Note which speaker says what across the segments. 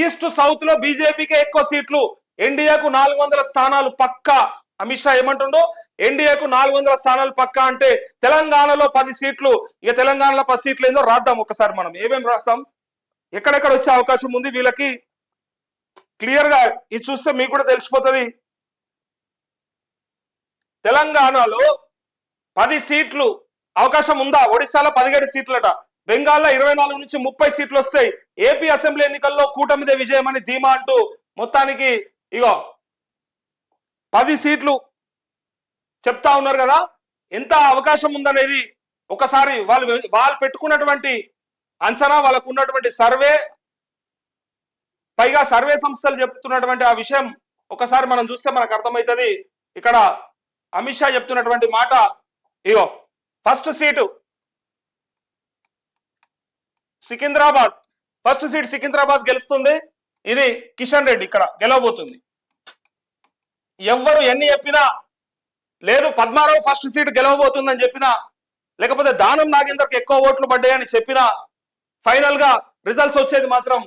Speaker 1: East సౌత్లో బీజేపీకే ఎక్కువ సీట్లు ఎన్డీఏకు నాలుగు వందల స్థానాలు పక్కా. అమిత్ షా ఏమంటుండో? ఎన్డీఏకు నాలుగు వందల స్థానాలు పక్కా అంటే తెలంగాణలో పది సీట్లు ఇక తెలంగాణలో పది సీట్లు ఏందో రాద్దాం ఒకసారి మనం. ఏమేమి రాస్తాం? ఎక్కడెక్కడ వచ్చే అవకాశం ఉంది వీళ్ళకి? క్లియర్గా ఇది చూస్తే మీకు కూడా తెలిసిపోతుంది. తెలంగాణలో పది సీట్లు అవకాశం ఉందా? ఒడిశాలో పదిహేడు సీట్లట. బెంగాల్లో ఇరవై నాలుగు నుంచి ముప్పై సీట్లు వస్తాయి. ఏపీ అసెంబ్లీ ఎన్నికల్లో కూటమిదే విజయం అని ధీమా అంటూ మొత్తానికి ఇగో పది సీట్లు చెప్తా ఉన్నారు కదా. ఎంత అవకాశం ఉందనేది ఒకసారి వాళ్ళు వాళ్ళు పెట్టుకున్నటువంటి అంచనా వాళ్ళకు ఉన్నటువంటి సర్వే పైగా సర్వే సంస్థలు చెప్తున్నటువంటి ఆ విషయం ఒకసారి మనం చూస్తే మనకు అర్థమవుతుంది. ఇక్కడ అమిత్ షా చెప్తున్నటువంటి మాట ఇగో first seat Secunderabad. First seat Secunderabad గెలుస్తుంది. ఇది కిషన్ రెడ్డి ఇక్కడ గెలవబోతుంది. ఎవ్వరు ఎన్ని చెప్పినా లేదు పద్మారావు ఫస్ట్ సీట్ గెలవబోతుందని చెప్పినా లేకపోతే దానం నాగేందర్కి ఎక్కువ ఓట్లు పడ్డాయని చెప్పినా ఫైనల్గా రిజల్ట్స్ వచ్చేది మాత్రం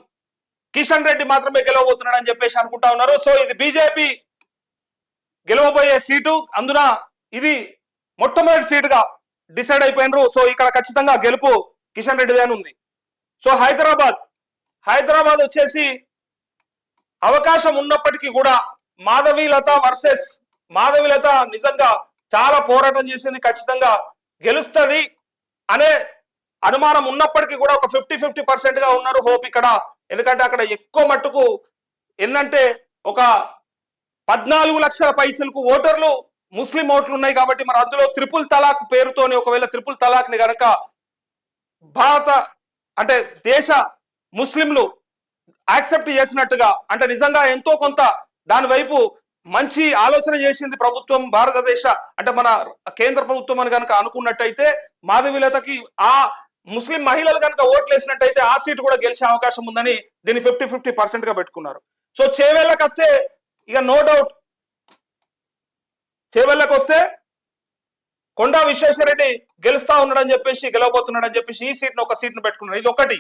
Speaker 1: కిషన్ రెడ్డి మాత్రమే గెలవబోతున్నాడు అని చెప్పేసి అనుకుంటా ఉన్నారు. సో ఇది బీజేపీ గెలవబోయే సీటు. అందున ఇది మొట్టమొదటి సీటుగా డిసైడ్ అయిపోయినరు. సో ఇక్కడ ఖచ్చితంగా గెలుపు కిషన్ రెడ్డిదే అని ఉంది. సో హైదరాబాద్ హైదరాబాద్ వచ్చేసి అవకాశం ఉన్నప్పటికీ కూడా మాధవీలత వర్సెస్ మాధవీలత నిజంగా చాలా పోరాటం చేసింది ఖచ్చితంగా గెలుస్తుంది అనే అనుమానం ఉన్నప్పటికీ కూడా ఒక ఫిఫ్టీ ఫిఫ్టీ పర్సెంట్గా ఉన్నారు హోప్ ఇక్కడ. ఎందుకంటే అక్కడ ఎక్కువ మట్టుకు ఏంటంటే ఒక పద్నాలుగు లక్షల పైచలకు ఓటర్లు ముస్లిం ఓట్లు ఉన్నాయి కాబట్టి మరి అందులో త్రిపుల్ తలాక్ పేరుతోని ఒకవేళ త్రిపుల్ తలాక్ని గనక భారత అంటే దేశ ముస్లింలు యాక్సెప్ట్ చేసినట్టుగా అంటే నిజంగా ఎంతో కొంత దాని వైపు మంచి ఆలోచన చేసింది ప్రభుత్వం భారతదేశ అంటే మన కేంద్ర ప్రభుత్వం అని కనుక అనుకున్నట్టయితే మాధవీలతకి ఆ ముస్లిం మహిళలు కనుక ఓట్లు వేసినట్టయితే ఆ సీటు కూడా గెలిచే అవకాశం ఉందని దీన్ని ఫిఫ్టీ ఫిఫ్టీ పర్సెంట్గా పెట్టుకున్నారు. సో చేవేళ్ళకి వస్తే ఇక నో డౌట్ చేవేళ్ళకి వస్తే కొండా విశ్వేశ్వరరెడ్డి గెలుస్తా ఉన్నాడని చెప్పేసి గెలవబోతున్నాడని చెప్పేసి ఈ సీట్ను ఒక సీట్ను పెట్టుకున్నాడు. ఇది ఒకటి.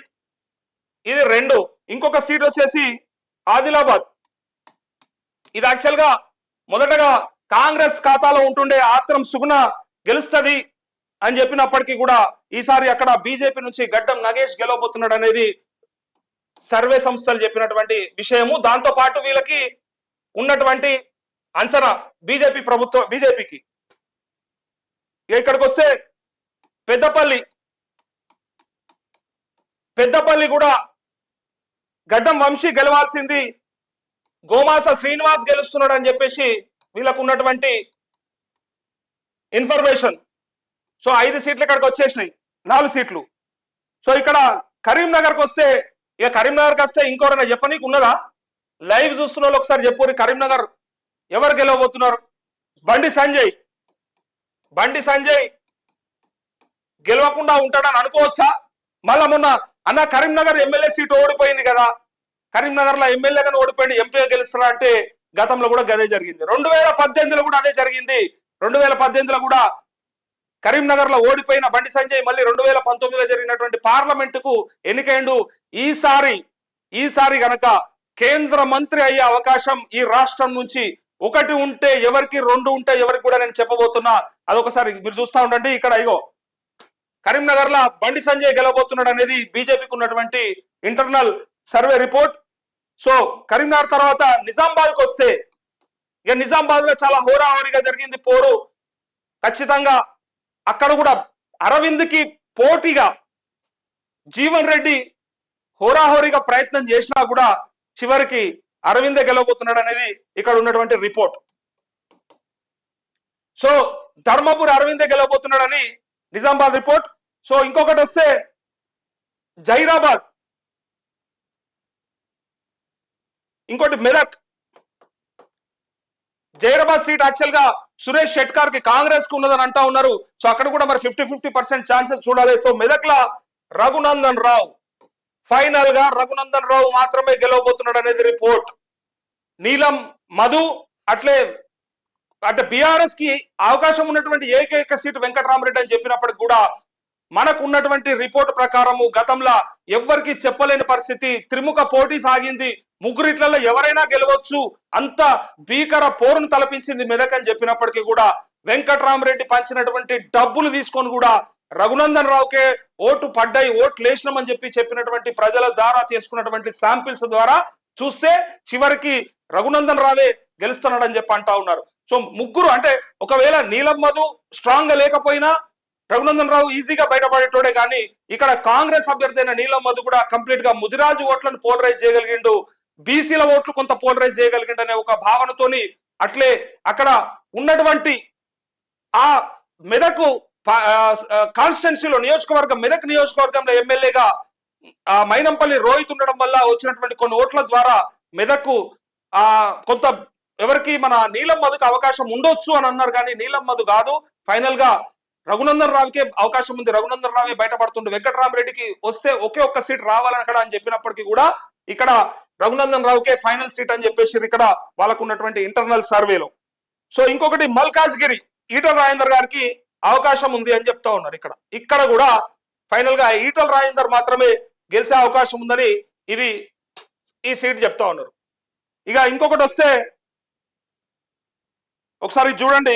Speaker 1: ఇది రెండు. ఇంకొక సీట్ వచ్చేసి ఆదిలాబాద్. ఇది యాక్చువల్గా మొదటగా కాంగ్రెస్ ఖాతాలో ఉంటుండే ఆత్రం సుగుణ గెలుస్తుంది అని చెప్పినప్పటికీ కూడా ఈసారి అక్కడ బీజేపీ నుంచి గడ్డం నగేష్ గెలవబోతున్నాడు అనేది సర్వే సంస్థలు చెప్పినటువంటి విషయము. దాంతో పాటు వీళ్ళకి ఉన్నటువంటి అంచనా బీజేపీ ప్రభుత్వం బీజేపీకి. ఇక్కడికి వస్తే పెద్దపల్లి. పెద్దపల్లి కూడా గడ్డం వంశీ గెలవాల్సింది. గోమాస శ్రీనివాస్ గెలుస్తున్నాడు అని చెప్పేసి వీళ్ళకు ఉన్నటువంటి ఇన్ఫర్మేషన్. సో ఐదు సీట్లు ఇక్కడికి వచ్చేసినాయి. నాలుగు సీట్లు. సో ఇక్కడ కరీంనగర్కి వస్తే ఇక కరీంనగర్కి వస్తే ఇంకోరైనా చెప్పనీకి ఉన్నదా? లైవ్ చూస్తున్న వాళ్ళు ఒకసారి చెప్పు కరీంనగర్ ఎవరు గెలవబోతున్నారు? బండి సంజయ్. బండి సంజయ్ గెలవకుండా ఉంటాడని అనుకోవచ్చా? మళ్ళా మొన్న అన్న కరీంనగర్ ఎమ్మెల్యే సీటు ఓడిపోయింది కదా. కరీంనగర్లో ఎమ్మెల్యేగా ఓడిపోయింది ఎంపీగా గెలుస్తారా అంటే గతంలో కూడా గదే జరిగింది. రెండు వేల పద్దెనిమిదిలో కూడా అదే జరిగింది. రెండు వేల పద్దెనిమిదిలో కూడా కరీంనగర్లో ఓడిపోయిన బండి సంజయ్ మళ్ళీ రెండు వేల పంతొమ్మిదిలో జరిగినటువంటి పార్లమెంట్కు ఎన్నికైండు. ఈసారి ఈసారి గనక కేంద్ర మంత్రి అయ్యే అవకాశం ఈ రాష్ట్రం నుంచి ఒకటి ఉంటే ఎవరికి రెండు ఉంటే ఎవరికి కూడా నేను చెప్పబోతున్నా. అదొకసారి మీరు చూస్తా ఉండండి. ఇక్కడ ఇగో కరీంనగర్ లా బండి సంజయ్ గెలవబోతున్నాడు అనేది బీజేపీకి ఉన్నటువంటి internal survey report. So Karimnagar తర్వాత నిజామాబాద్కు వస్తే ఇక నిజామాబాద్లో చాలా హోరాహోరీగా జరిగింది పోరు. ఖచ్చితంగా అక్కడ కూడా అరవింద్కి పోటీగా జీవన్ రెడ్డి హోరాహోరీగా ప్రయత్నం చేసినా కూడా చివరికి అరవిందే గెలవబోతున్నాడు అనేది ఇక్కడ ఉన్నటువంటి రిపోర్ట్. సో ధర్మపురి అరవిందే గెలవబోతున్నాడని నిజామాబాద్ రిపోర్ట్. సో ఇంకొకటి వస్తే జైరాబాద్. ఇంకోటి మెదక్. జైరాబాద్ సీట్ యాక్చువల్గా సురేష్ షెట్కార్కి కాంగ్రెస్కు ఉన్నదని అంటా ఉన్నారు. సో అక్కడ కూడా మరి ఫిఫ్టీ ఫిఫ్టీ పర్సెంట్ ఛాన్సెస్ చూడాలి. సో మెదక్ లా రఘునందన్ రావు. ఫైనల్గా రఘునందన్ రావు మాత్రమే గెలవబోతున్నాడు అనేది రిపోర్ట్. నీలం మధు అట్లే అంటే బీఆర్ఎస్కి అవకాశం ఉన్నటువంటి ఏకైక సీటు వెంకటరామరెడ్డి అని చెప్పినప్పటికి కూడా మనకు ఉన్నటువంటి రిపోర్ట్ ప్రకారము గతంలో ఎవ్వరికి చెప్పలేని పరిస్థితి. త్రిముఖ పోటీ సాగింది. ముగ్గురిట్లలో ఎవరైనా గెలవచ్చు. అంత భీకర పోరును తలపించింది మెదక్ అని చెప్పినప్పటికీ కూడా వెంకటరామరెడ్డి పంచినటువంటి డబ్బులు తీసుకొని కూడా రఘునందన్ రావుకే ఓటు పడ్డాయి ఓట్లు లేచినామని చెప్పి చెప్పినటువంటి ప్రజల ద్వారా తీసుకున్నటువంటి శాంపిల్స్ ద్వారా చూస్తే చివరికి రఘునందన్ రావే గెలుస్తున్నాడని చెప్పి అంటా ఉన్నారు. సో ముగ్గురు అంటే ఒకవేళ నీలం మధు స్ట్రాంగ్గా లేకపోయినా రఘునందన్ రావు ఈజీగా బయటపడేటోడే కానీ ఇక్కడ కాంగ్రెస్ అభ్యర్థి అయిన నీలం మధు కూడా కంప్లీట్గా ముదిరాజు ఓట్లను పోలరైజ్ చేయగలిగిండు. బీసీల ఓట్లు కొంత పోలరైజ్ చేయగలిగిండు అనే ఒక భావనతోని అట్లే అక్కడ ఉన్నటువంటి ఆ మెదకు కాన్స్టిట్యున్సీలో నియోజకవర్గం మెదక్ నియోజకవర్గంలో ఎమ్మెల్యేగా ఆ మైనంపల్లి రోహిత్ ఉండడం వల్ల వచ్చినటువంటి కొన్ని ఓట్ల ద్వారా మెదక్కు ఆ కొంత ఎవరికి మన నీలం మధుకు అవకాశం ఉండొచ్చు అని అన్నారు కానీ నీలం మధు కాదు. ఫైనల్గా రఘునందన్ రావుకే అవకాశం ఉంది. రఘునందన్ రావే బయటపడుతుండే. వెంకటరామరెడ్డికి వస్తే ఒకే ఒక్క సీట్ రావాలని అక్కడ అని చెప్పినప్పటికీ కూడా ఇక్కడ రఘునందన్ రావుకే ఫైనల్ సీట్ అని చెప్పేసి ఇక్కడ వాళ్ళకు ఉన్నటువంటి ఇంటర్నల్ సర్వేలో సో ఇంకొకటి మల్కాజ్గిరి ఈటల రాజేందర్ గారికి అవకాశం ఉంది అని చెప్తా ఉన్నారు ఇక్కడ. ఇక్కడ కూడా ఫైనల్గా ఈటల రాజేందర్ మాత్రమే గెలిచే అవకాశం ఉందని ఇది ఈ సీట్ చెప్తా ఉన్నారు. ఇక ఇంకొకటి వస్తే ఒకసారి చూడండి.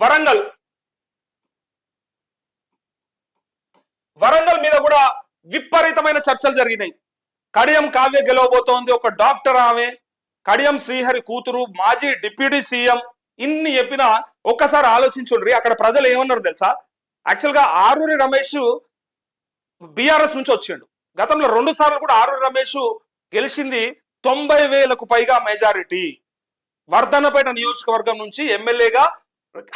Speaker 1: వరంగల్. వరంగల్ మీద కూడా విపరీతమైన చర్చలు జరిగినాయి. కడియం కావ్య గెలవబోతోంది ఒక డాక్టర్ ఆమె. కడియం శ్రీహరి కూతురు మాజీ డిప్యూటీ సీఎం ఇన్ని చెప్పినా ఒక్కసారి ఆలోచించుండ్రి. అక్కడ ప్రజలు ఏమన్నారు తెలుసా? యాక్చువల్గా ఆరూరి రమేష్ బీఆర్ఎస్ నుంచి వచ్చిండు. గతంలో రెండు సార్లు కూడా ఆరూరి రమేష్ గెలిచింది తొంభై వేలకు పైగా మెజారిటీ వర్ధనపేట నియోజకవర్గం నుంచి ఎమ్మెల్యేగా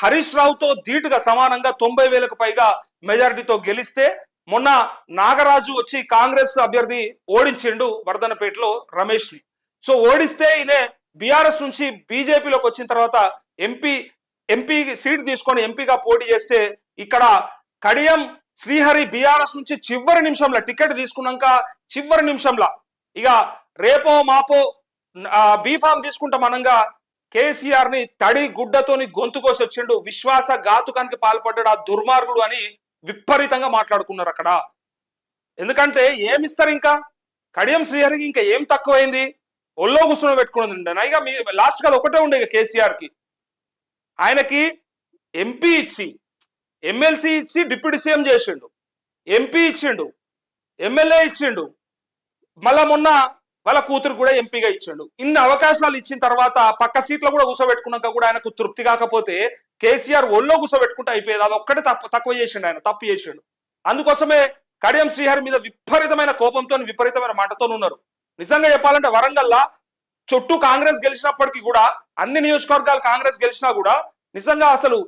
Speaker 1: హరీష్ రావుతో ధీటుగా సమానంగా తొంభై వేలకు పైగా మెజారిటీతో గెలిస్తే మొన్న నాగరాజు వచ్చి కాంగ్రెస్ అభ్యర్థి ఓడించిండు వర్ధనపేటలో రమేష్ని. సో ఓడిస్తే ఈయన బీఆర్ఎస్ నుంచి బీజేపీలోకి వచ్చిన తర్వాత ఎంపీ ఎంపీ సీట్ తీసుకొని ఎంపీగా పోటీ చేస్తే ఇక్కడ కడియం శ్రీహరి బీఆర్ఎస్ నుంచి చివరి నిమిషంలో టికెట్ తీసుకున్నాక చివరి నిమిషంలో ఇక రేపో మాపో బీఫామ్ తీసుకుంటాం అనంగా కేసీఆర్ని తడి గుడ్డతోని గొంతు కోసి వచ్చిండు. విశ్వాస ఘాతుకానికి పాల్పడ్డాడు ఆ దుర్మార్గుడు అని విపరీతంగా మాట్లాడుకున్నారు అక్కడ. ఎందుకంటే ఏమిస్తారు ఇంకా? కడియం శ్రీహరికి ఇంకా ఏం తక్కువైంది? ఒళ్ళో కూర్చొని పెట్టుకుని ఉండే ఇక మీ లాస్ట్ కదా ఒకటే ఉండే ఇక కేసీఆర్కి ఆయనకి ఎంపీ ఇచ్చి ఎమ్మెల్సీ ఇచ్చి డిప్యూటీ సీఎం చేసిండు. ఎంపీ ఇచ్చిండు ఎమ్మెల్యే ఇచ్చిండు. మళ్ళా మొన్న వాళ్ళ కూతురు కూడా ఎంపీగా ఇచ్చిండు. ఇన్ని అవకాశాలు ఇచ్చిన తర్వాత పక్క సీట్లో కూడా కూర్చోబెట్టుకున్నాక కూడా ఆయనకు తృప్తి కాకపోతే కేసీఆర్ ఒళ్ళో కూర్చోబెట్టుకుంటే అయిపోయేది. అది ఒక్కటే తప్పు తక్కువ చేసిండు ఆయన తప్పు చేసిండు. అందుకోసమే కడియం శ్రీహరి మీద విపరీతమైన కోపంతో విపరీతమైన మాటతో ఉన్నారు. నిజంగా చెప్పాలంటే వరంగల్లా చుట్టూ కాంగ్రెస్ గెలిచినప్పటికీ కూడా అన్ని నియోజకవర్గాలు కాంగ్రెస్ గెలిచినా కూడా నిజంగా అసలు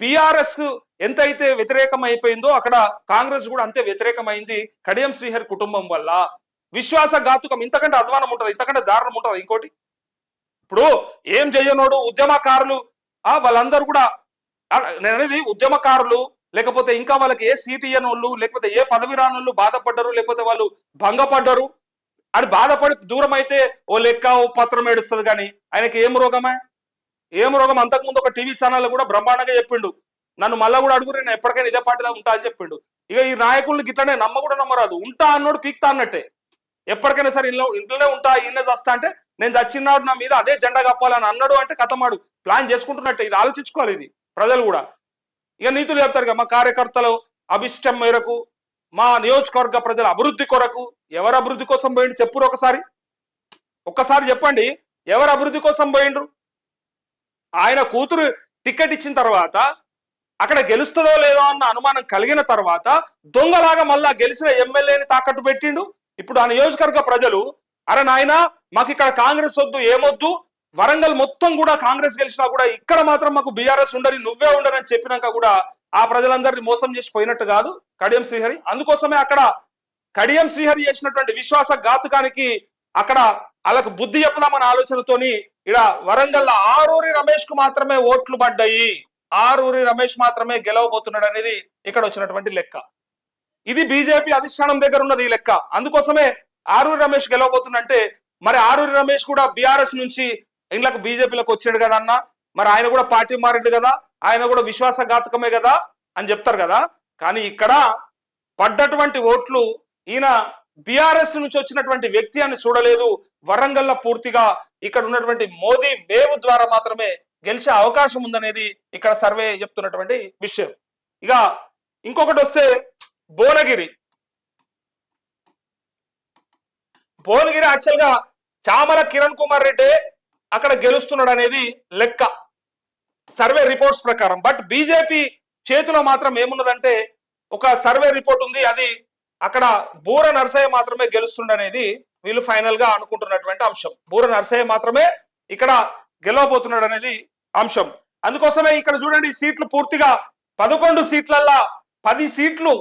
Speaker 1: బీఆర్ఎస్ ఎంతైతే వ్యతిరేకం అయిపోయిందో అక్కడ కాంగ్రెస్ కూడా అంతే వ్యతిరేకమైంది కడియం శ్రీహరి కుటుంబం వల్ల. విశ్వాసఘాతుకం ఇంతకంటే అధ్వానం ఉంటుంది ఇంతకంటే దారుణం ఉంటుంది ఇంకోటి. ఇప్పుడు ఏం చేయనోడు ఉద్యమకారులు ఆ వాళ్ళందరూ కూడా నేను అనేది ఉద్యమకారులు లేకపోతే ఇంకా వాళ్ళకి ఏ సీట్ ఇయ్యనోళ్ళు లేకపోతే ఏ పదవి రానోళ్ళు బాధపడ్డరు లేకపోతే వాళ్ళు భంగపడ్డరు అని బాధపడి దూరం అయితే ఓ లెక్క ఓ పత్రం ఏడుస్తుంది కానీ ఆయనకి ఏం రోగమే? ఏం రోగం? అంతకుముందు ఒక టీవీ ఛానల్ కూడా బ్రహ్మాండంగా చెప్పిండు. నన్ను మళ్ళా కూడా అడుగురు నేను ఎప్పటికైనా ఇదే పార్టీలో ఉంటా అని చెప్పిండు. ఇక ఈ నాయకులు గిట్లనే నమ్మ కూడా నమ్మరాదు. ఉంటా అన్నోడు పీక్తా అన్నట్టే. ఎప్పటికైనా సరే ఇంట్లో ఇంట్లోనే ఉంటా ఈయన చస్తా అంటే నేను చచ్చినాడు నా మీద అదే జెండా కప్పాలని అన్నాడు అంటే కథమాడు. ప్లాన్ చేసుకుంటున్నట్టే. ఇది ఆలోచించుకోవాలి ఇది ప్రజలు కూడా. ఇక నీతులు చెప్తారు మా కార్యకర్తలు అభిష్టం మేరకు మా నియోజకవర్గ ప్రజల అభివృద్ధి కొరకు ఎవరు అభివృద్ధి కోసం పోయిండు చెప్పురు ఒకసారి. ఒక్కసారి చెప్పండి. ఎవరు అభివృద్ధి కోసం పోయిండ్రు? ఆయన కూతురు టికెట్ ఇచ్చిన తర్వాత అక్కడ గెలుస్తుందో లేదో అన్న అనుమానం కలిగిన తర్వాత దొంగలాగా మళ్ళా గెలిచిన ఎమ్మెల్యేని తాకట్టు పెట్టిండు. ఇప్పుడు ఆ నియోజకవర్గ ప్రజలు అరే నాయన మాకు ఇక్కడ కాంగ్రెస్ వద్దు ఏమొద్దు? వరంగల్ మొత్తం కూడా కాంగ్రెస్ గెలిచినా కూడా ఇక్కడ మాత్రం మాకు బీఆర్ఎస్ ఉండని నువ్వే ఉండనని చెప్పినాక కూడా ఆ ప్రజలందరినీ మోసం చేసి పోయినట్టు కాదు. కడియం శ్రీహరి అందుకోసమే అక్కడ కడియం శ్రీహరి చేసినటువంటి విశ్వాస ఘాతుకానికి అక్కడ వాళ్ళకు బుద్ధి చెప్పుదామన్న ఆలోచనతోని ఇక్కడ వరంగల్ ఆరూరి రమేష్కు మాత్రమే ఓట్లు పడ్డాయి. ఆరూరి రమేష్ మాత్రమే గెలవబోతున్నాడు అనేది ఇక్కడ వచ్చినటువంటి లెక్క. ఇది బీజేపీ అధిష్టానం దగ్గర ఉన్నది ఈ లెక్క. అందుకోసమే ఆరూరి రమేష్ గెలవబోతుందంటే మరి ఆరూరి రమేష్ కూడా బీఆర్ఎస్ నుంచి ఇండ్లకు బీజేపీలోకి వచ్చాడు కదా అన్న? మరి ఆయన కూడా పార్టీ మారిండు కదా? ఆయన కూడా విశ్వాసఘాతకమే కదా? అని చెప్తారు కదా? కానీ ఇక్కడ పడ్డటువంటి ఓట్లు ఈయన బీఆర్ఎస్ నుంచి వచ్చినటువంటి వ్యక్తి అని చూడలేదు. వరంగల్లో పూర్తిగా ఇక్కడ ఉన్నటువంటి మోదీ వేవ్ ద్వారా మాత్రమే గెలిచే అవకాశం ఉందనేది ఇక్కడ సర్వే చెప్తున్నటువంటి విషయం. ఇక ఇంకొకటి వస్తే భువనగిరి. భువనగిరి యాక్చువల్గా చామల కిరణ్ కుమార్ రెడ్డి అక్కడ గెలుస్తున్నాడు అనేది లెక్క. సర్వే రిపోర్ట్స్ ప్రకారం. బట్ బీజేపీ చేతిలో మాత్రం ఏమున్నదంటే ఒక సర్వే రిపోర్ట్ ఉంది. అది అక్కడ బూర నరసయ్య మాత్రమే గెలుస్తుండనేది వీళ్ళు ఫైనల్గా అనుకుంటున్నటువంటి అంశం. బూర నరసయ్య మాత్రమే ఇక్కడ గెలవబోతున్నాడు అనేది అంశం. అందుకోసమే ఇక్కడ చూడండి సీట్లు పూర్తిగా పదకొండు సీట్లల్లా పది సీట్లు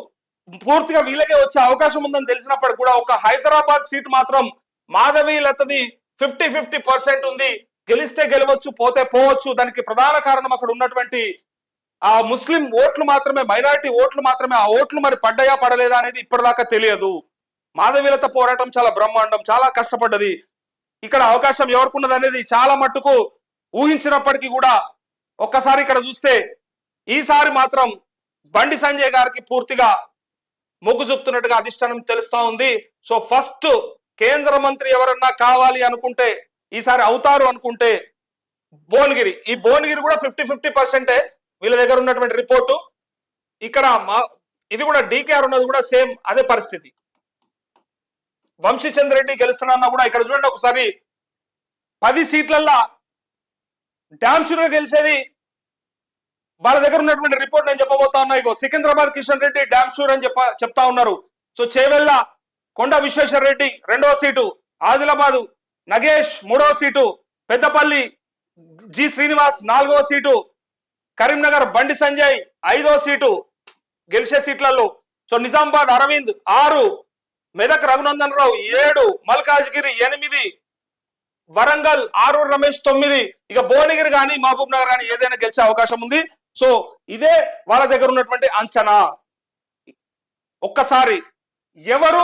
Speaker 1: పూర్తిగా వీళ్ళకే వచ్చే అవకాశం ఉందని తెలిసినప్పటికి కూడా ఒక హైదరాబాద్ సీట్ మాత్రం మాధవి లతది ఫిఫ్టీ ఫిఫ్టీ పర్సెంట్ ఉంది. గెలిస్తే గెలవచ్చు పోతే పోవచ్చు. దానికి ప్రధాన కారణం అక్కడ ఉన్నటువంటి ఆ ముస్లిం ఓట్లు మాత్రమే మైనారిటీ ఓట్లు మాత్రమే ఆ ఓట్లు మరి పడ్డాయా పడలేదా అనేది ఇప్పటిదాకా తెలియదు. మాధవీలత పోరాటం చాలా బ్రహ్మాండం చాలా కష్టపడ్డది. ఇక్కడ అవకాశం ఎవరికున్నది అనేది చాలా మట్టుకు ఊహించినప్పటికీ కూడా ఒక్కసారి ఇక్కడ చూస్తే ఈసారి మాత్రం బండి సంజయ్ గారికి పూర్తిగా మొగ్గు చూపుతున్నట్టుగా అధిష్టానం తెలుస్తా ఉంది. సో ఫస్ట్ కేంద్ర మంత్రి ఎవరన్నా కావాలి అనుకుంటే ఈసారి అవుతారు అనుకుంటే భువనగిరి. ఈ భువనగిరి కూడా ఫిఫ్టీ ఫిఫ్టీ పర్సెంటే వీళ్ళ దగ్గర ఉన్నటువంటి రిపోర్టు. ఇక్కడ మా ఇది కూడా డీకేఆర్ ఉన్నది కూడా సేమ్ అదే పరిస్థితి. వంశీచంద్ర రెడ్డి గెలుస్తున్నా కూడా ఇక్కడ చూడండి ఒకసారి. పది సీట్లల్లో డ్యామ్ షూర్గా గెలిచేది. వాళ్ళ దగ్గర ఉన్నటువంటి రిపోర్ట్ నేను చెప్పబోతా ఉన్నా. ఇగో సికింద్రాబాద్ కిషన్ రెడ్డి డ్యామ్ షూర్ అని చెప్ప చెప్తా ఉన్నారు. సో చేవెళ్ళ కొండ విశ్వేశ్వర రెడ్డి రెండవ సీటు. ఆదిలాబాద్ నగేష్ మూడవ సీటు. పెద్దపల్లి జి శ్రీనివాస్ నాలుగవ సీటు. కరీంనగర్ బండి సంజయ్ ఐదో సీటు గెలిచే సీట్లలో. సో నిజామాబాద్ అరవింద్ ఆరు మెదక్ రఘునందన్ రావు ఏడు మల్కాజ్గిరి ఎనిమిది వరంగల్ ఆరు రమేష్ తొమ్మిది. ఇక భువనగిరి కానీ మహబూబ్ నగర్ కానీ ఏదైనా గెలిచే అవకాశం ఉంది. సో ఇదే వాళ్ళ దగ్గర ఉన్నటువంటి అంచనా. ఒక్కసారి ఎవరు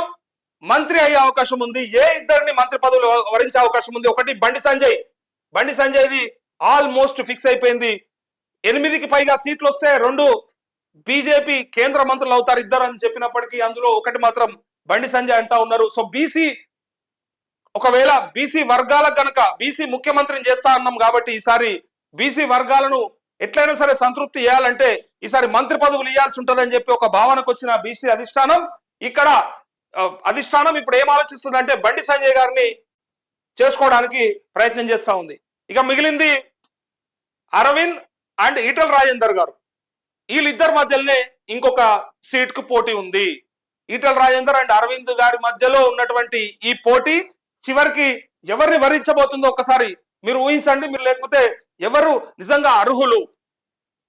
Speaker 1: మంత్రి అయ్యే అవకాశం ఉంది? ఏ ఇద్దరిని మంత్రి పదవులు వరించే అవకాశం ఉంది? ఒకటి బండి సంజయ్. బండి సంజయ్ది ఆల్మోస్ట్ ఫిక్స్ అయిపోయింది. ఎనిమిదికి పైగా సీట్లు వస్తే రెండు బీజేపీ కేంద్ర మంత్రులు అవుతారు ఇద్దరు అని చెప్పినప్పటికీ అందులో ఒకటి మాత్రం బండి సంజయ్ అంటా ఉన్నారు. సో బీసీ ఒకవేళ బీసీ వర్గాలకు గనక బీసీ ముఖ్యమంత్రిని చేస్తా అన్నాం కాబట్టి ఈసారి బీసీ వర్గాలను ఎట్లయినా సరే సంతృప్తి చేయాలంటే ఈసారి మంత్రి పదవులు ఇవ్వాల్సి ఉంటుందని చెప్పి ఒక భావనకు వచ్చిన బీసీ అధిష్టానం ఇక్కడ అధిష్టానం ఇప్పుడు ఏం ఆలోచిస్తుంది అంటే బండి సంజయ్ గారిని చేసుకోవడానికి ప్రయత్నం చేస్తా ఉంది. ఇక మిగిలింది అరవింద్ అండ్ ఈటల రాజేందర్ గారు. వీళ్ళిద్దరి మధ్యలోనే ఇంకొక సీట్కు పోటీ ఉంది. ఈటల రాజేందర్ అండ్ అరవింద్ గారి మధ్యలో ఉన్నటువంటి ఈ పోటీ చివరికి ఎవరిని వరించబోతుందో ఒకసారి మీరు ఊహించండి మీరు లేకపోతే ఎవరు నిజంగా అర్హులు?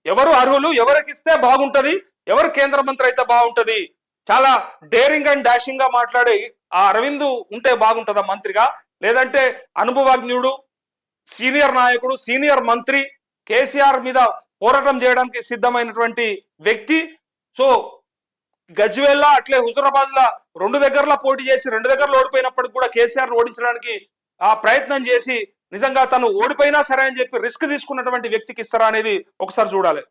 Speaker 1: ఎవరు అర్హులు? ఎవరికి ఇస్తే బాగుంటది? ఎవరు కేంద్ర మంత్రి అయితే బాగుంటది? చాలా డేరింగ్ అండ్ డాషింగ్గా మాట్లాడే ఆ అరవింద్ ఉంటే బాగుంటుందా మంత్రిగా? లేదంటే అనుభవజ్ఞుడు సీనియర్ నాయకుడు సీనియర్ మంత్రి కేసీఆర్ మీద పోరాటం చేయడానికి సిద్ధమైనటువంటి వ్యక్తి. సో గజ్వేల్లా అట్లే హుజురాబాద్ లా రెండు దగ్గరలో పోటీ చేసి రెండు దగ్గరలో ఓడిపోయినప్పటికి కూడా కేసీఆర్ ఓడించడానికి ఆ ప్రయత్నం చేసి నిజంగా తను ఓడిపోయినా సరే అని చెప్పి రిస్క్ తీసుకున్నటువంటి వ్యక్తికి ఇస్తారా అనేది ఒకసారి చూడాలి.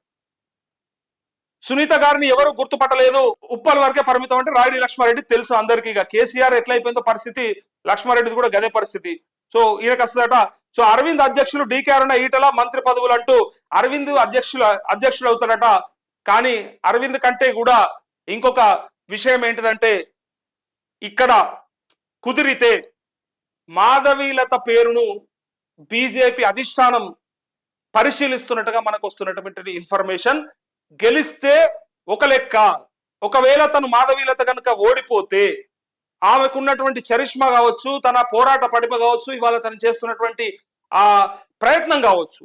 Speaker 1: సునీత గారిని ఎవరు గుర్తుపట్టలేదు? ఉప్పల్ వరకే పరిమితం అంటే రాయుడి లక్ష్మారెడ్డి తెలుసు అందరికీ ఇక. కేసీఆర్ ఎట్లయిపోయిందో పరిస్థితి లక్ష్మారెడ్డిది కూడా గదే పరిస్థితి. సో ఈయనకు వస్తుందట సో అరవింద్ అధ్యక్షులు డీకే అరుణ ఈటల మంత్రి పదవులు అంటూ అరవింద్ అధ్యక్షులు అవుతారట. కానీ అరవింద్ కంటే కూడా ఇంకొక విషయం ఏంటిదంటే ఇక్కడ కుదిరితే మాధవీలత పేరును బీజేపీ అధిష్టానం పరిశీలిస్తున్నట్టుగా మనకు వస్తున్నటువంటి ఇన్ఫర్మేషన్. గెలిస్తే ఒక లెక్క. ఒకవేళ తను మాధవీలత కనుక ఓడిపోతే ఆమెకున్నటువంటి చరిష్మా కావచ్చు తన పోరాట పడిప కావచ్చు ఇవాళ తను చేస్తున్నటువంటి ఆ ప్రయత్నం కావచ్చు.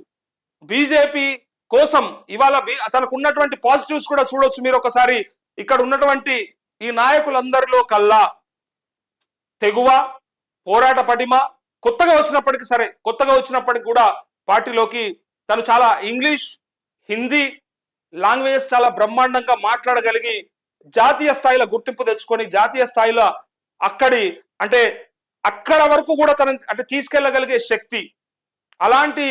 Speaker 1: బీజేపీ కోసం ఇవాళ తనకున్నటువంటి పాజిటివ్స్ కూడా చూడొచ్చు మీరు ఒకసారి. ఇక్కడ ఉన్నటువంటి ఈ నాయకులందరిలో కల్లా తెగువ పోరాట పటిమ కొత్తగా వచ్చినప్పటికీ సరే కొత్తగా వచ్చినప్పటికి కూడా పార్టీలోకి తను చాలా ఇంగ్లీష్ హిందీ లాంగ్వేజెస్ చాలా బ్రహ్మాండంగా మాట్లాడగలిగి జాతీయ స్థాయిలో గుర్తింపు తెచ్చుకొని జాతీయ స్థాయిలో అక్కడి అంటే అక్కడ వరకు కూడా తన అంటే తీసుకెళ్ళగలిగే శక్తి అలాంటి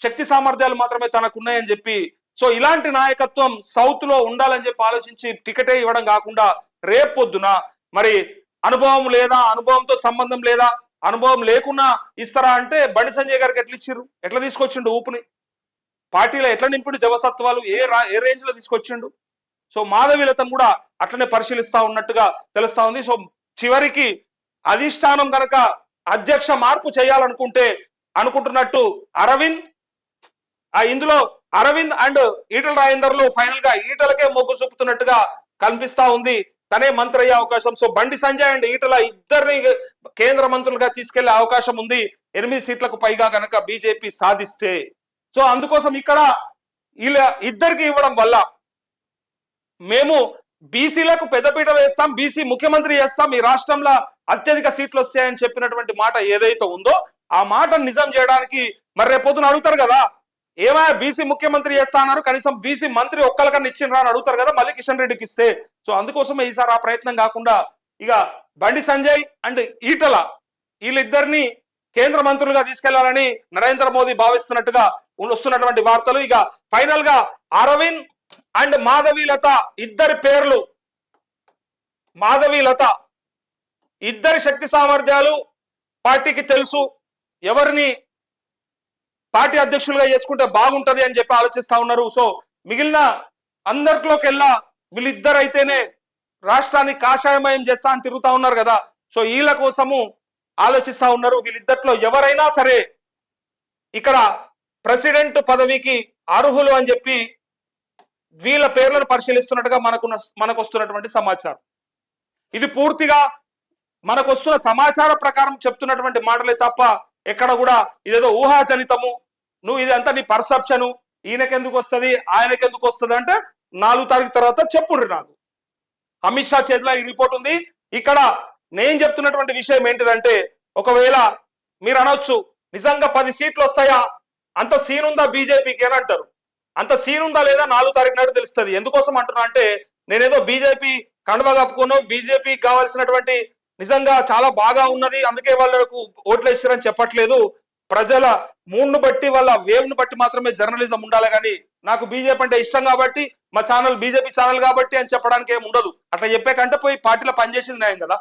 Speaker 1: శక్తి సామర్థ్యాలు మాత్రమే తనకు ఉన్నాయని చెప్పి సో ఇలాంటి నాయకత్వం సౌత్లో ఉండాలని చెప్పి ఆలోచించి టికెటే ఇవ్వడం కాకుండా రేపు పొద్దున మరి అనుభవం లేదా అనుభవంతో సంబంధం లేదా అనుభవం లేకున్నా ఇస్తారా అంటే బండి సంజయ్ గారికి ఎట్లా ఇచ్చిర్రు? ఎట్లా తీసుకొచ్చిండు ఊపుని? పార్టీలో ఎట్లా నింపుడు జవసత్వాలు? ఏ రా- ఏ రేంజ్లో తీసుకొచ్చిండు? సో మాధవీలతం కూడా అట్లనే పరిశీలిస్తా ఉన్నట్టుగా తెలుస్తా ఉంది. సో చివరికి అధిష్టానం కనుక అధ్యక్ష మార్పు చేయాలనుకుంటే అనుకుంటున్నట్టు అరవింద్ ఆ ఇందులో అరవింద్ అండ్ ఈటల రాజేందర్లు ఫైనల్గా ఈటలకే మొగ్గు చూపుతున్నట్టుగా కనిపిస్తా ఉంది. తనే మంత్రి అయ్యే అవకాశం. సో బండి సంజయ్ అండ్ ఈటల ఇద్దరిని కేంద్ర మంత్రులుగా తీసుకెళ్ళే అవకాశం ఉంది. ఎనిమిది సీట్లకు పైగా కనుక బీజేపీ సాధిస్తే. సో అందుకోసం ఇక్కడ ఇలా ఇద్దరికి ఇవ్వడం వల్ల మేము బీసీలకు పెద్దపీట వేస్తాం బీసీ ముఖ్యమంత్రి చేస్తాం ఈ రాష్ట్రంలో అత్యధిక సీట్లు వస్తాయని చెప్పినటువంటి మాట ఏదైతే ఉందో ఆ మాట నిజం చేయడానికి మరి రేపొద్దున అడుగుతారు కదా. ఏమైనా బీసీ ముఖ్యమంత్రి చేస్తా అన్నారు కనీసం బీసీ మంత్రి ఒక్కరికన్నా ఇచ్చిండ్రా అని అడుగుతారు కదా మళ్ళీ కిషన్ రెడ్డికి ఇస్తే. సో అందుకోసమే ఈసారి ఆ ప్రయత్నం కాకుండా ఇక బండి సంజయ్ అండ్ ఈటల వీళ్ళిద్దరిని కేంద్ర మంత్రులుగా తీసుకెళ్ళాలని నరేంద్ర మోదీ భావిస్తున్నట్టుగా వస్తున్నటువంటి వార్తలు. ఇక ఫైనల్గా అరవింద్ అండ్ మాధవి లత ఇద్దరి పేర్లు. మాధవి లత. ఇద్దరి శక్తి సామర్థ్యాలు పార్టీకి తెలుసు. ఎవరిని పార్టీ అధ్యక్షులుగా చేసుకుంటే బాగుంటది అని చెప్పి ఆలోచిస్తా ఉన్నారు. సో మిగిలిన అందరిలోకెల్లా వీళ్ళిద్దరు అయితేనే రాష్ట్రాన్ని కాషాయమయం చేస్తా అని తిరుగుతా ఉన్నారు కదా. సో వీళ్ళ కోసము ఆలోచిస్తా ఉన్నారు. వీళ్ళిద్దరిలో ఎవరైనా సరే ఇక్కడ ప్రెసిడెంట్ పదవికి అర్హులు అని చెప్పి వీళ్ళ పేర్లను పరిశీలిస్తున్నట్టుగా మనకున్న మనకు వస్తున్నటువంటి సమాచారం. ఇది పూర్తిగా మనకు వస్తున్న సమాచారం ప్రకారం చెప్తున్నటువంటి మాటలే తప్ప ఎక్కడ కూడా ఇదేదో ఊహాజనితము నువ్వు ఇది అంతా నీ పర్సెప్షను ఈయనకెందుకు వస్తుంది ఆయనకెందుకు వస్తుంది అంటే నాలుగు తారీఖు తర్వాత చెప్పుండ్రి నాకు. అమిత్ షా చేతిలో ఈ రిపోర్ట్ ఉంది. ఇక్కడ నేను చెప్తున్నటువంటి విషయం ఏంటిదంటే ఒకవేళ మీరు అనొచ్చు నిజంగా పది సీట్లు వస్తాయా? అంత సీన్ ఉందా బీజేపీకి అని అంటారు. అంత సీన్ ఉందా లేదా నాలుగు తారీఖు నాడు తెలుస్తుంది. ఎందుకోసం అంటున్నా అంటే నేనేదో బీజేపీ కండువ కప్పుకోను బీజేపీ కావాల్సినటువంటి నిజంగా చాలా బాగా ఉన్నది అందుకే వాళ్ళకు ఓట్లు ఇచ్చారని చెప్పట్లేదు. ప్రజల మూడ్ను బట్టి వాళ్ళ వేవ్ను బట్టి మాత్రమే జర్నలిజం ఉండాలి కానీ నాకు బీజేపీ అంటే ఇష్టం కాబట్టి మా ఛానల్ బీజేపీ ఛానల్ కాబట్టి అని చెప్పడానికి ఏమి ఉండదు. అట్లా చెప్పే కంటే పోయి పార్టీలో పనిచేసింది న్యాయం కదా.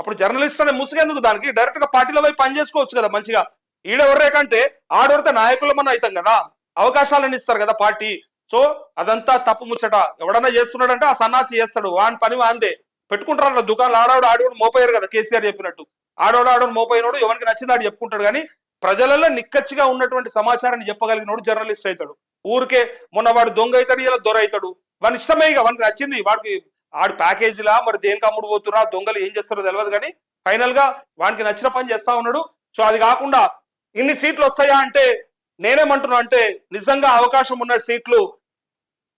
Speaker 1: అప్పుడు జర్నలిస్ట్ అనే ముసుగెందుకు దానికి? డైరెక్ట్గా పార్టీలో పోయి పని చేసుకోవచ్చు కదా మంచిగా. ఈడెవరే కంటే ఆడవరితే నాయకులమని అవుతాం కదా. అవకాశాలను ఇస్తారు కదా పార్టీ. సో అదంతా తప్పు ముచ్చట. ఎవడన్నా చేస్తున్నాడంటే ఆ సన్నాసి చేస్తాడు. వాని పని వాందే. పెట్టుకుంటారు దుకాణాలు. ఆడవాడు ఆడవాడు మోపోయారు కదా కేసీఆర్ చెప్పినట్టు. ఆడవాడు ఆడవాడు మోపోయినోడు ఎవరికి నచ్చింది ఆడు చెప్పుకుంటాడు. కానీ ప్రజలలో నిక్కచ్చిగా ఉన్నటువంటి సమాచారాన్ని చెప్పగలిగినోడు జర్నలిస్ట్ అవుతాడు. ఊరికే మొన్న వాడు దొంగ అవుతాడు ఇలా దొర అవుతాడు. వాని ఇష్టమే ఇక వానికి నచ్చింది. వాడికి ఆడు ప్యాకేజీలా మరి దేనికి అమ్ముడు పోతురా దొంగలు ఏం చేస్తారో తెలియదు కానీ ఫైనల్గా వానికి నచ్చిన పని చేస్తా ఉన్నాడు. సో అది కాకుండా ఇన్ని సీట్లు వస్తాయా అంటే నేనేమంటున్నా అంటే నిజంగా అవకాశం ఉన్న సీట్లు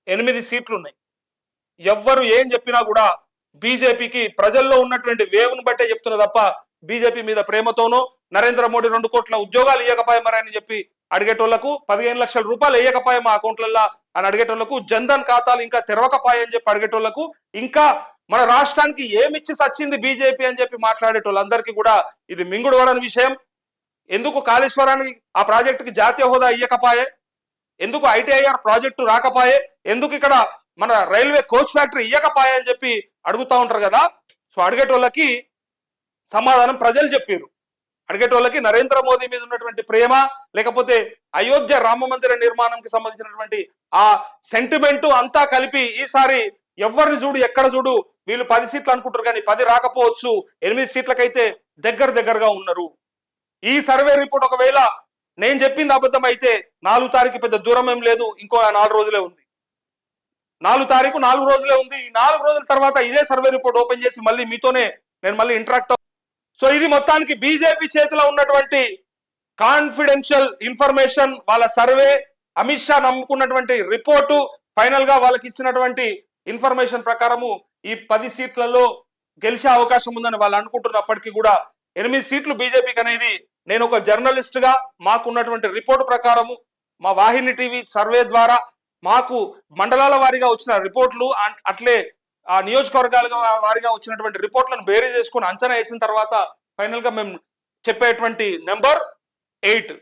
Speaker 1: ఎనిమిది సీట్లు ఉన్నాయి ఎవ్వరు ఏం చెప్పినా కూడా బీజేపీకి ప్రజల్లో ఉన్నటువంటి వేవ్ను బట్టే చెప్తున్నా తప్ప బీజేపీ మీద ప్రేమతోనో నరేంద్ర మోడీ రెండు కోట్ల ఉద్యోగాలు ఇవ్వకపోయమరని చెప్పి అడిగేటోళ్ళకు పదిహేను లక్షల రూపాయలు వేయకపోయా మా అకౌంట్లలో అని అడిగేటోళ్ళకు జన్ధన్ ఖాతాలు ఇంకా తెరవకపాయని చెప్పి అడిగేటోళ్ళకు ఇంకా మన రాష్ట్రానికి ఏమిచ్చి సచ్చింది బీజేపీ అని చెప్పి మాట్లాడేటోళ్ళందరికీ కూడా ఇది మింగుడు విషయం. ఎందుకు కాళేశ్వరానికి ఆ ప్రాజెక్టుకి జాతీయ హోదా ఇయ్యకపాయే? ఎందుకు ఐటీఐఆర్ ప్రాజెక్టు రాకపాయే? ఎందుకు ఇక్కడ మన రైల్వే కోచ్ ఫ్యాక్టరీ ఇయ్యకపాయే అని చెప్పి అడుగుతా ఉంటారు కదా? సో అడిగేటోళ్ళకి సమాధానం ప్రజలు చెప్పారు. అడిగేటోళ్ళకి నరేంద్ర మోదీ మీద ఉన్నటువంటి ప్రేమ లేకపోతే అయోధ్య రామ మందిర నిర్మాణంకి సంబంధించినటువంటి ఆ సెంటిమెంట్ అంతా కలిపి ఈసారి ఎవరిని చూడు ఎక్కడ చూడు వీళ్ళు పది సీట్లు అనుకుంటారు కానీ పది రాకపోవచ్చు ఎనిమిది సీట్లకైతే దగ్గర దగ్గరగా ఉన్నారు. ఈ సర్వే రిపోర్ట్ ఒకవేళ నేను చెప్పింది అబద్ధం అయితే నాలుగు తారీఖు పెద్ద దూరం ఏం లేదు ఇంకో నాలుగు రోజులే ఉంది. నాలుగు తారీఖు నాలుగు రోజులే ఉంది. ఈ నాలుగు రోజుల తర్వాత ఇదే సర్వే రిపోర్ట్ ఓపెన్ చేసి మళ్ళీ మీతోనే నేను మళ్ళీ ఇంటరాక్ట్ సో ఇది మొత్తానికి బీజేపీ చేతిలో ఉన్నటువంటి కాన్ఫిడెన్షియల్ ఇన్ఫర్మేషన్ వాళ్ళ సర్వే అమిత్ షా నమ్ముకున్నటువంటి రిపోర్టు ఫైనల్గా వాళ్ళకి ఇచ్చినటువంటి ఇన్ఫర్మేషన్ ప్రకారము ఈ పది సీట్లలో గెలిచే అవకాశం ఉందని వాళ్ళు అనుకుంటున్నప్పటికీ కూడా ఎనిమిది సీట్లు బీజేపీకి అనేది నేను ఒక జర్నలిస్ట్గా మాకున్నటువంటి రిపోర్ట్ ప్రకారము మా వాహిని టీవీ సర్వే ద్వారా మాకు మండలాల వారీగా వచ్చిన రిపోర్ట్లు అట్లే ఆ నియోజకవర్గాలుగా వారిగా వచ్చినటువంటి రిపోర్ట్లను బేరీ చేసుకుని అంచనా వేసిన తర్వాత ఫైనల్గా మేము చెప్పేటువంటి నెంబర్ ఎయిట్.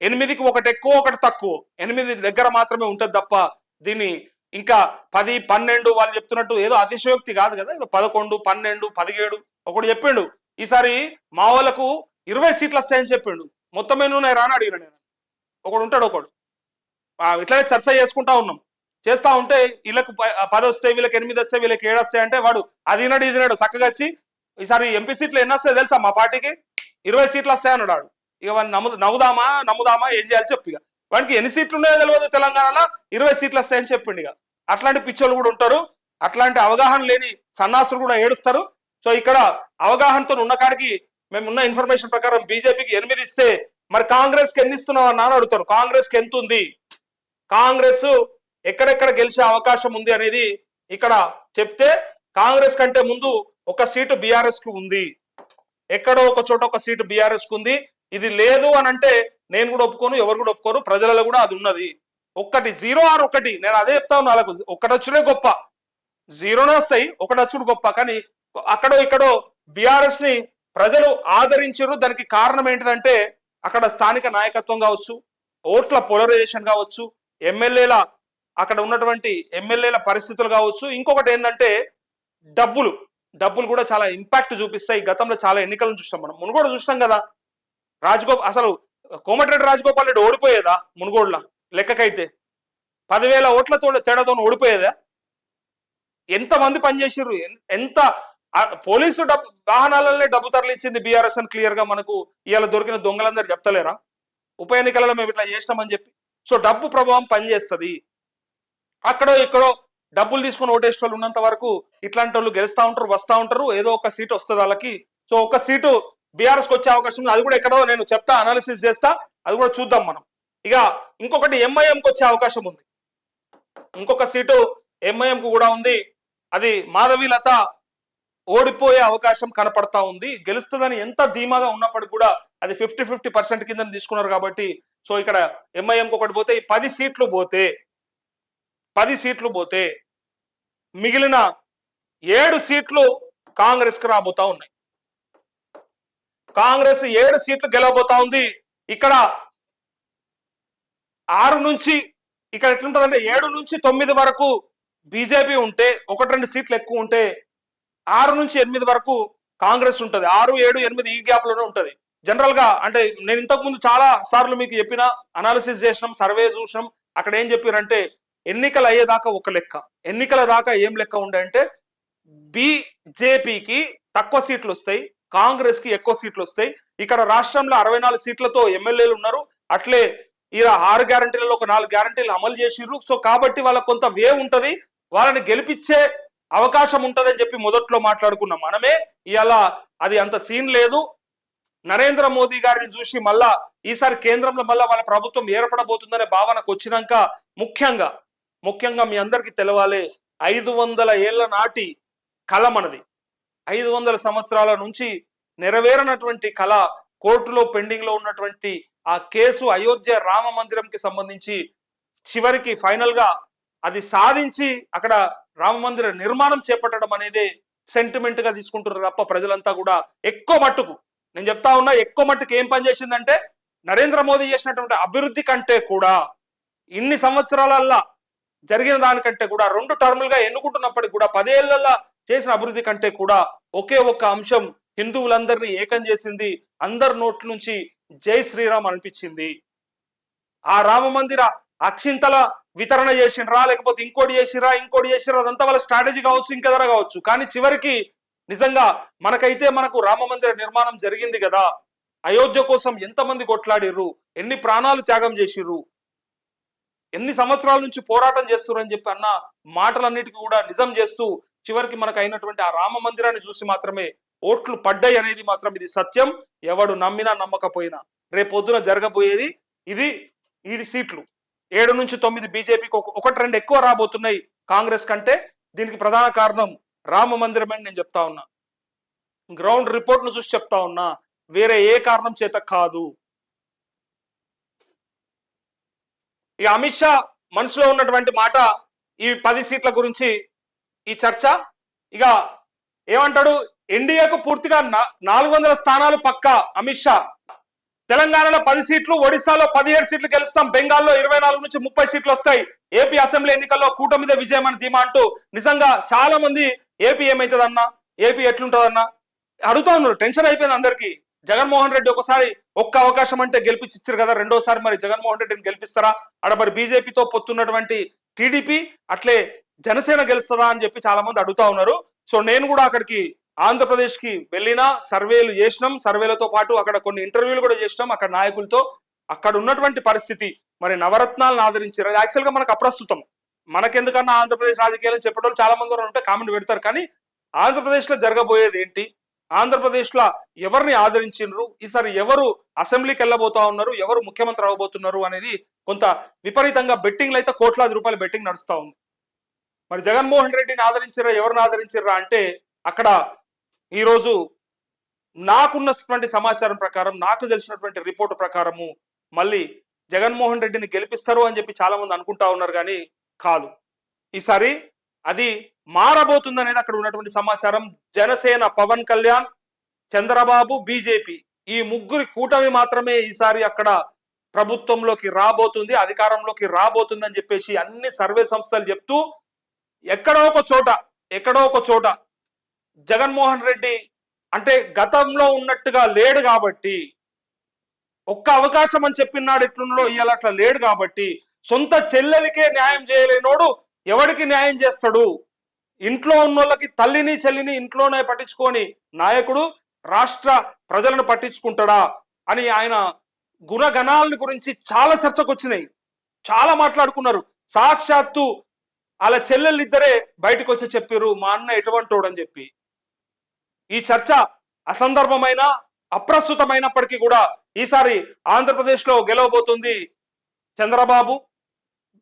Speaker 1: ఎనిమిదికి ఒకటి ఎక్కువ ఒకటి తక్కువ. ఎనిమిది దగ్గర మాత్రమే ఉంటుంది తప్ప దీన్ని ఇంకా పది పన్నెండు వాళ్ళు చెప్తున్నట్టు ఏదో అతిశయోక్తి కాదు కదా. పదకొండు పన్నెండు పదిహేడు ఒకటి చెప్పిండు. ఈసారి మా వాళ్ళకు ఇరవై సీట్లు వస్తాయని చెప్పిండు. మొత్తం ఎన్ని ఉన్నాయి రాని అడిగిన నేను. ఒకడు ఉంటాడు ఒకడు. ఆ, ఇట్లానే చర్చ చేసుకుంటా ఉన్నాం. చేస్తా ఉంటే వీళ్ళకు పది వస్తాయి వీళ్ళకి ఎనిమిది వస్తాయి వీళ్ళకి ఏడు వస్తాయి అంటే వాడు అది నాడు ఇది నాడు చక్కగా వచ్చి ఈసారి ఎంపీ సీట్లు ఎన్ని వస్తాయి తెలుసా మా పార్టీకి? ఇరవై సీట్లు వస్తాయి అన్నాడు వాడు. ఇక వాడిని నమ్ము నమ్ముదామా నమ్ముదామా ఏం చేయాలి చెప్పు ఇక. వానికి ఎన్ని సీట్లు ఉన్నాయో తెలియదు తెలంగాణలో ఇరవై సీట్లు వస్తాయని చెప్పిండు ఇక. అట్లాంటి పిచ్చోళ్ళు కూడా ఉంటారు. అట్లాంటి అవగాహన లేని సన్నాసులు కూడా ఏడుస్తారు. సో ఇక్కడ అవగాహనతో ఉన్న కాడికి మేము ఉన్న ఇన్ఫర్మేషన్ ప్రకారం బీజేపీకి ఎనిమిది ఇస్తే మరి కాంగ్రెస్కి ఎన్ని ఇస్తున్నావు అన్న అడుగుతారు. కాంగ్రెస్కి ఎంత ఉంది? కాంగ్రెస్ ఎక్కడెక్కడ గెలిచే అవకాశం ఉంది అనేది ఇక్కడ చెప్తే కాంగ్రెస్ కంటే ముందు ఒక సీటు బీఆర్ఎస్కు ఉంది. ఎక్కడో ఒక చోట ఒక సీటు బీఆర్ఎస్కు ఉంది. ఇది లేదు అని అంటే నేను కూడా ఒప్పుకోను ఎవరు కూడా ఒప్పుకోరు ప్రజలలో కూడా అది ఉన్నది. ఒక్కటి జీరో ఆర్ ఒకటి నేను అదే చెప్తా ఉన్నా వాళ్ళకు ఒకటొచ్చుడే గొప్ప. జీరోనే వస్తాయి ఒకటొచ్చుడు గొప్ప. కానీ అక్కడో ఇక్కడో బీఆర్ఎస్ని ప్రజలు ఆదరించరు. దానికి కారణం ఏంటిదంటే అక్కడ స్థానిక నాయకత్వం కావచ్చు ఓట్ల పోలరైజేషన్ కావచ్చు ఎమ్మెల్యేల అక్కడ ఉన్నటువంటి ఎమ్మెల్యేల పరిస్థితులు కావచ్చు. ఇంకొకటి ఏంటంటే డబ్బులు డబ్బులు కూడా చాలా ఇంపాక్ట్ చూపిస్తాయి. గతంలో చాలా ఎన్నికలను చూస్తాం మనం. మునుగోడు చూస్తాం కదా. రాజగోపాల్ అసలు కోమటిరెడ్డి రాజగోపాల్ రెడ్డి ఓడిపోయేదా మునుగోడులో లెక్కకైతే? పదివేల ఓట్లతో తేడాతో ఓడిపోయేదా? ఎంతమంది పనిచేసారు ఎంత పోలీసు డబ్బు వాహనాలనే డబ్బు తరలించింది బీఆర్ఎస్ అని క్లియర్గా మనకు ఇవాళ దొరికిన దొంగలందరూ చెప్తలేరా? ఉప ఎన్నికలలో మేము ఇట్లా చేసినామని చెప్పి. సో డబ్బు ప్రభావం పనిచేస్తుంది. అక్కడో ఇక్కడో డబ్బులు తీసుకుని ఓటేసే వాళ్ళు ఉన్నంత వరకు ఇట్లాంటి వాళ్ళు గెలుస్తూ ఉంటారు వస్తా ఉంటారు. ఏదో ఒక సీట్ వస్తుంది వాళ్ళకి. సో ఒక సీటు బిఆర్ఎస్కు వచ్చే అవకాశం ఉంది. అది కూడా ఎక్కడో నేను చెప్తా అనాలిసిస్ చేస్తా. అది కూడా చూద్దాం మనం. ఇక ఇంకొకటి ఎంఐఎంకి వచ్చే అవకాశం ఉంది. ఇంకొక సీటు ఎంఐఎంకు కూడా ఉంది. అది మాధవి లత ఓడిపోయే అవకాశం కనపడతా ఉంది. గెలుస్తుందని ఎంత ధీమాగా ఉన్నప్పటికీ కూడా అది ఫిఫ్టీ ఫిఫ్టీ పర్సెంట్ కింద తీసుకున్నారు కాబట్టి సో ఇక్కడ ఎంఐఎంకి ఒకటి పోతే పది సీట్లు పోతే పది సీట్లు పోతే మిగిలిన ఏడు సీట్లు కాంగ్రెస్కి రాబోతా ఉన్నాయి. కాంగ్రెస్ ఏడు సీట్లు గెలవబోతా ఉంది. ఇక్కడ ఆరు నుంచి ఇక్కడ ఎట్లుంటుందంటే ఏడు నుంచి తొమ్మిది వరకు బీజేపీ ఉంటే ఒకటి రెండు సీట్లు ఎక్కువ ఉంటే ఆరు నుంచి ఎనిమిది వరకు కాంగ్రెస్ ఉంటుంది. ఆరు ఏడు ఎనిమిది ఈ గ్యాప్లోనే ఉంటుంది. జనరల్గా అంటే నేను ఇంతకు ముందు చాలా సార్లు మీకు చెప్పిన అనాలిసిస్ చేసినాం సర్వే చూసినాం. అక్కడ ఏం చెప్పారంటే ఎన్నికలు అయ్యేదాకా ఒక లెక్క. ఎన్నికల దాకా ఏం లెక్క ఉండే అంటే బీజేపీకి తక్కువ సీట్లు వస్తాయి కాంగ్రెస్కి ఎక్కువ సీట్లు వస్తాయి. ఇక్కడ రాష్ట్రంలో అరవై నాలుగు సీట్లతో ఎమ్మెల్యేలు ఉన్నారు. అట్లే ఇలా ఆరు గ్యారంటీలలో ఒక నాలుగు గ్యారంటీలు అమలు చేసిర్రు. సో కాబట్టి వాళ్ళకి కొంత వే ఉంటుంది. వాళ్ళని గెలిపించే అవకాశం ఉంటుందని చెప్పి మొదట్లో మాట్లాడుకున్నాం మనమే ఇవాళ అది అంత సీన్ లేదు. నరేంద్ర మోదీ గారిని చూసి మళ్ళా ఈసారి కేంద్రంలో మళ్ళా వాళ్ళ ప్రభుత్వం ఏర్పడబోతుందనే భావనకు వచ్చినాక ముఖ్యంగా ముఖ్యంగా మీ అందరికీ తెలవాలి ఐదు వందల ఏళ్ళ నాటి కళ మనది. ఐదు వందల సంవత్సరాల నుంచి నెరవేరనటువంటి కళ కోర్టులో పెండింగ్లో ఉన్నటువంటి ఆ కేసు అయోధ్య రామ మందిరంకి సంబంధించి చివరికి ఫైనల్గా అది సాధించి అక్కడ రామ మందిర నిర్మాణం చేపట్టడం అనేది సెంటిమెంట్గా తీసుకుంటున్నారు తప్ప ప్రజలంతా కూడా ఎక్కువ మట్టుకు. నేను చెప్తా ఉన్నా ఎక్కువ మట్టుకు ఏం పని చేసిందంటే నరేంద్ర మోదీ చేసినటువంటి అభివృద్ధి కంటే కూడా ఇన్ని సంవత్సరాలల్లా జరిగిన దానికంటే కూడా రెండు టర్ములుగా ఎన్నుకుంటున్నప్పటికీ కూడా పదేళ్ళలో చేసిన అభివృద్ధి కంటే కూడా ఒకే ఒక్క అంశం హిందువులందరినీ ఏకం చేసింది అందరి నోట్ల నుంచి జై శ్రీరామ్ అనిపించింది. ఆ రామ మందిర అక్షింతల వితరణ చేసిండ్రా లేకపోతే ఇంకోటి చేసిరా ఇంకోటి చేసిరా అదంతా వాళ్ళ స్ట్రాటజీ కావచ్చు ఇంకెదర కావచ్చు. కానీ చివరికి నిజంగా మనకైతే మనకు రామ మందిర నిర్మాణం జరిగింది కదా. అయోధ్య కోసం ఎంతమంది కొట్లాడిర్రు ఎన్ని ప్రాణాలు త్యాగం చేసిర్రు ఎన్ని సంవత్సరాల నుంచి పోరాటం చేస్తున్నారు అని చెప్పి అన్న మాటలన్నిటికీ కూడా నిజం చేస్తూ చివరికి మనకు అయినటువంటి ఆ రామ మందిరాన్ని చూసి మాత్రమే ఓట్లు పడ్డాయి అనేది మాత్రం ఇది సత్యం. ఎవడు నమ్మినా నమ్మకపోయినా రేపొద్దున జరగబోయేది ఇది ఇది సీట్లు. ఏడు నుంచి తొమ్మిది బీజేపీకి ఒకటి రెండు ఎక్కువ రాబోతున్నాయి కాంగ్రెస్ కంటే. దీనికి ప్రధాన కారణం రామ మందిరం అని నేను చెప్తా ఉన్నా. గ్రౌండ్ రిపోర్ట్ను చూసి చెప్తా ఉన్నా. వేరే ఏ కారణం చేత కాదు. ఇక అమిత్ షా మనసులో ఉన్నటువంటి మాట ఈ పది సీట్ల గురించి ఈ చర్చ. ఇక ఏమంటాడు? ఎన్డీఏకు పూర్తిగా నాలుగు వందల స్థానాలు పక్క అమిత్ షా. తెలంగాణలో పది సీట్లు ఒడిశాలో పదిహేడు సీట్లు గెలుస్తాం. బెంగాల్లో ఇరవై నాలుగు నుంచి ముప్పై సీట్లు వస్తాయి. ఏపీ అసెంబ్లీ ఎన్నికల్లో కూటమిదే విజయం అని ధీమా అంటూ నిజంగా చాలా మంది ఏపీ ఏమైతుందన్నా? ఏపీ ఎట్లుంటుందన్నా? అడుగుతా ఉన్నారు. టెన్షన్ అయిపోయింది అందరికి. జగన్మోహన్ రెడ్డి ఒకసారి ఒక్క అవకాశం అంటే గెలిపించారు కదా రెండోసారి మరి జగన్మోహన్ రెడ్డిని గెలిపిస్తారా? అక్కడ మరి బీజేపీతో పొత్తున్నటువంటి టీడీపీ అట్లే జనసేన గెలుస్తుందా అని చెప్పి చాలా మంది అడుగుతా ఉన్నారు. సో నేను కూడా అక్కడికి ఆంధ్రప్రదేశ్కి వెళ్ళినా సర్వేలు చేసినాం. సర్వేలతో పాటు అక్కడ కొన్ని ఇంటర్వ్యూలు కూడా చేసినాం. అక్కడ నాయకులతో అక్కడ ఉన్నటువంటి పరిస్థితి మరి నవరత్నాలను ఆదరించారు. అది యాక్చువల్గా మనకు అప్రస్తుతం. మనకెందుకన్నా ఆంధ్రప్రదేశ్ రాజకీయాలు చెప్పడం చాలా మంది ఉన్నారు ఉంటే కామెంట్ పెడతారు. కానీ ఆంధ్రప్రదేశ్లో జరగబోయేది ఏంటి? ఆంధ్రప్రదేశ్లో ఎవరిని ఆదరించిండ్రు ఈసారి ఎవరు అసెంబ్లీకి వెళ్ళబోతా ఉన్నారు? ఎవరు ముఖ్యమంత్రి అవ్వబోతున్నారు అనేది కొంత విపరీతంగా బెట్టింగ్లు అయితే కోట్లాది రూపాయల బెట్టింగ్ నడుస్తూ ఉంది. మరి జగన్మోహన్ రెడ్డిని ఆదరించారా ఎవరిని ఆదరించారా అంటే అక్కడ ఈరోజు నాకున్నటువంటి సమాచారం ప్రకారం నాకు తెలిసినటువంటి రిపోర్టు ప్రకారము మళ్ళీ జగన్మోహన్ రెడ్డిని గెలిపిస్తారు అని చెప్పి చాలామంది అనుకుంటా ఉన్నారు కానీ కాదు. ఈసారి అది మారబోతుంది అనేది అక్కడ ఉన్నటువంటి సమాచారం. జనసేన పవన్ కళ్యాణ్ చంద్రబాబు బీజేపీ ఈ ముగ్గురి కూటమి మాత్రమే ఈసారి అక్కడ ప్రభుత్వంలోకి రాబోతుంది అధికారంలోకి రాబోతుంది అని చెప్పేసి అన్ని సర్వే సంస్థలు చెప్తూ ఎక్కడో ఒక చోట ఎక్కడో ఒక చోట జగన్మోహన్ రెడ్డి అంటే గతంలో ఉన్నట్టుగా లేడు కాబట్టి ఒక్క అవకాశం అని చెప్పినాడు ఎట్లుండో ఇవాళ అట్లా లేడు కాబట్టి సొంత చెల్లెలికే న్యాయం చేయలేనోడు ఎవడికి న్యాయం చేస్తాడు? ఇంట్లో ఉన్నోళ్ళకి తల్లిని చెల్లిని ఇంట్లోనే పట్టించుకొని నాయకుడు రాష్ట్ర ప్రజలను పట్టించుకుంటాడా అని ఆయన గుణగణాలను గురించి చాలా చర్చకు వచ్చినాయి చాలా మాట్లాడుకున్నారు. సాక్షాత్తు అలా చెల్లెళ్ళిద్దరే బయటకు వచ్చి చెప్పారు మా అన్న ఎటువంటోడని అని చెప్పి ఈ చర్చ అసందర్భమైన అప్రస్తుతమైనప్పటికీ కూడా ఈసారి ఆంధ్రప్రదేశ్లో గెలవబోతుంది చంద్రబాబు.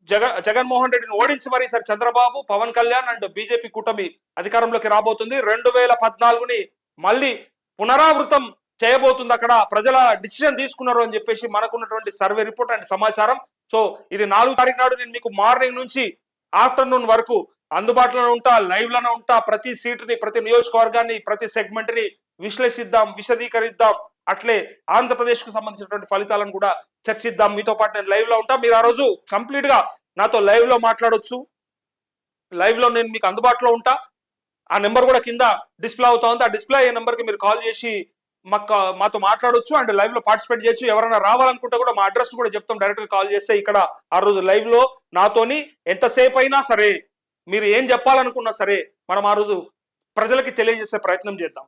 Speaker 1: జగ జగన్మోహన్ రెడ్డిని ఓడించి మరి ఈసారి చంద్రబాబు పవన్ కళ్యాణ్ అండ్ బీజేపీ కూటమి అధికారంలోకి రాబోతుంది. రెండు వేల పద్నాలుగుని మళ్ళీ పునరావృతం చేయబోతుంది అక్కడ. ప్రజల డిసిజన్ తీసుకున్నారు అని చెప్పేసి మనకున్నటువంటి సర్వే రిపోర్ట్ అండ్ సమాచారం. సో ఇది నాలుగు తారీఖు నాడు నేను మీకు మార్నింగ్ నుంచి ఆఫ్టర్నూన్ వరకు అందుబాటులోనే ఉంటా లైవ్లోనే ఉంటా. ప్రతి సీటుని ప్రతి నియోజకవర్గాన్ని ప్రతి సెగ్మెంట్ని విశ్లేషిద్దాం విశదీకరిద్దాం. అట్లే ఆంధ్రప్రదేశ్కు సంబంధించినటువంటి ఫలితాలను కూడా చర్చిద్దాం. మీతో పాటు నేను లైవ్లో ఉంటా. మీరు ఆ రోజు కంప్లీట్గా నాతో లైవ్లో మాట్లాడొచ్చు. లైవ్లో నేను మీకు అందుబాటులో ఉంటా. ఆ నెంబర్ కూడా కింద డిస్ప్లే అవుతా ఉంది. ఆ డిస్ప్లే అయ్యే నెంబర్కి మీరు కాల్ చేసి మాకు మాతో మాట్లాడొచ్చు అండ్ లైవ్లో పార్టిసిపేట్ చేయొచ్చు. ఎవరైనా రావాలనుకుంటే కూడా మా అడ్రస్ కూడా చెప్తాం. డైరెక్ట్గా కాల్ చేస్తే ఇక్కడ ఆ రోజు లైవ్లో నాతోని ఎంతసేపు అయినా సరే మీరు ఏం చెప్పాలనుకున్నా సరే మనం ఆ రోజు ప్రజలకి తెలియజేసే ప్రయత్నం చేద్దాం.